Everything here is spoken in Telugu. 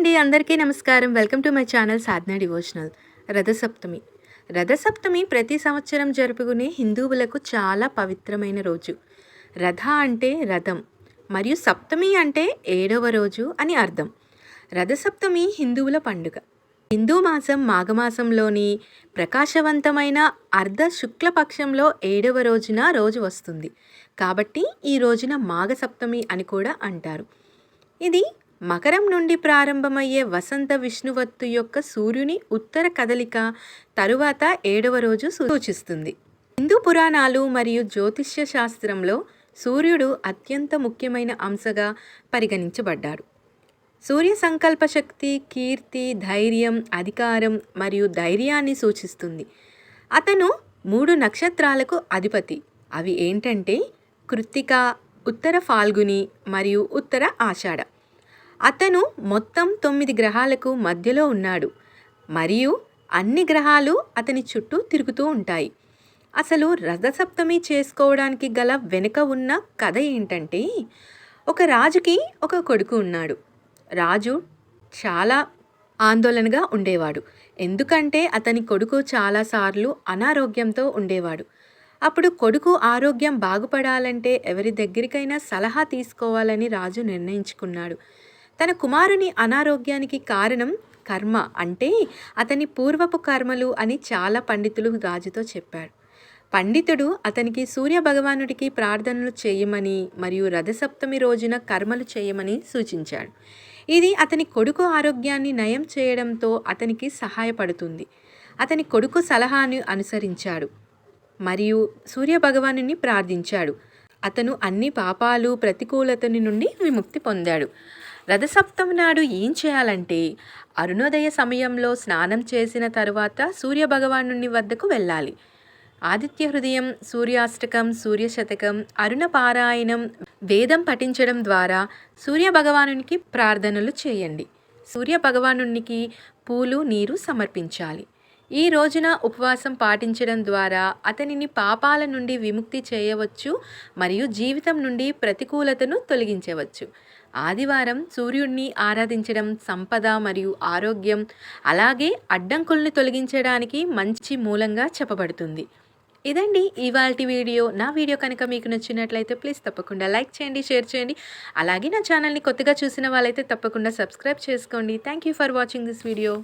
అండి అందరికీ నమస్కారం. Welcome to my channel Sadhana devotional. Rathasaptami. Rathasaptami ప్రతి సంవత్సరం జరుపుకునే హిందువులకు చాలా పవిత్రమైన రోజు. రథ అంటే రథం మరియు సప్తమి అంటే ఏడవ రోజు అని అర్థం. రథసప్తమి హిందువుల పండుగ. హిందూ మాసం మాఘమాసంలోని ప్రకాశవంతమైన అర్ధ శుక్లపక్షంలో ఏడవ రోజున రోజు వస్తుంది. కాబట్టి ఈ రోజున మాఘ సప్తమి అని కూడా అంటారు. ఇది మకరం నుండి ప్రారంభమయ్యే వసంత విష్ణువత్తు యొక్క సూర్యుని ఉత్తర కదలిక తరువాత ఏడవ రోజు సూచిస్తుంది. హిందూ పురాణాలు మరియు జ్యోతిష్య శాస్త్రంలో సూర్యుడు అత్యంత ముఖ్యమైన అంశగా పరిగణించబడ్డాడు. సూర్య సంకల్ప శక్తి కీర్తి ధైర్యం అధికారం మరియు ధైర్యాన్ని సూచిస్తుంది. అతను మూడు నక్షత్రాలకు అధిపతి. అవి ఏంటంటే కృత్తిక ఉత్తర ఫాల్గుని మరియు ఉత్తర ఆషాఢ. అతను మొత్తం తొమ్మిది గ్రహాలకు మధ్యలో ఉన్నాడు. మరియు అన్ని గ్రహాలు అతని చుట్టూ తిరుగుతూ ఉంటాయి. అసలు రథసప్తమి చేసుకోవడానికి గల వెనుక ఉన్న కథ ఏంటంటే ఒక రాజుకి ఒక కొడుకు ఉన్నాడు. రాజు చాలా ఆందోళనగా ఉండేవాడు. ఎందుకంటే అతని కొడుకు చాలాసార్లు అనారోగ్యంతో ఉండేవాడు. అప్పుడు కొడుకు ఆరోగ్యం బాగుపడాలంటే ఎవరి దగ్గరికైనా సలహా తీసుకోవాలని రాజు నిర్ణయించుకున్నాడు. తన కుమారుని అనారోగ్యానికి కారణం కర్మ అంటే అతని పూర్వపు కర్మలు అని చాలా పండితులు గాజుతో చెప్పాడు పండితుడు అతనికి సూర్య భగవానుడికి ప్రార్థనలు చేయమని మరియు రథసప్తమి రోజున కర్మలు చేయమని సూచించాడు. ఇది అతని కొడుకు ఆరోగ్యాన్ని నయం చేయడంతో అతనికి సహాయపడుతుంది. అతని కొడుకు సలహాను అనుసరించాడు మరియు సూర్య భగవానుని ప్రార్థించాడు. అతను అన్ని పాపాలు ప్రతికూలతని నుండి విముక్తి పొందాడు. రథసప్తమి నాడు ఏం చేయాలంటే అరుణోదయ సమయంలో స్నానం చేసిన తరువాత సూర్యభగవాను వద్దకు వెళ్ళాలి. ఆదిత్య హృదయం సూర్యాష్టకం సూర్యశతకం అరుణ పారాయణం వేదం పఠించడం ద్వారా సూర్య భగవానునికి ప్రార్థనలు చేయండి. సూర్యభగవానునికి పూలు నీరు సమర్పించాలి. ఈ రోజున ఉపవాసం పాటించడం ద్వారా అతనిని పాపాల నుండి విముక్తి చేయవచ్చు మరియు జీవితం నుండి ప్రతికూలతను తొలగించవచ్చు. ఆదివారం సూర్యుడిని ఆరాధించడం సంపద మరియు ఆరోగ్యం అలాగే అడ్డంకుల్ని తొలగించడానికి మంచి మూలంగా చెప్పబడుతుంది. ఇదండి ఇవాళ వీడియో. నా వీడియో కనుక మీకు నచ్చినట్లయితే ప్లీజ్ తప్పకుండా లైక్ చేయండి షేర్ చేయండి. అలాగే నా ఛానల్ని కొత్తగా చూసిన వాళ్ళైతే తప్పకుండా సబ్స్క్రైబ్ చేసుకోండి. Thank you for watching this video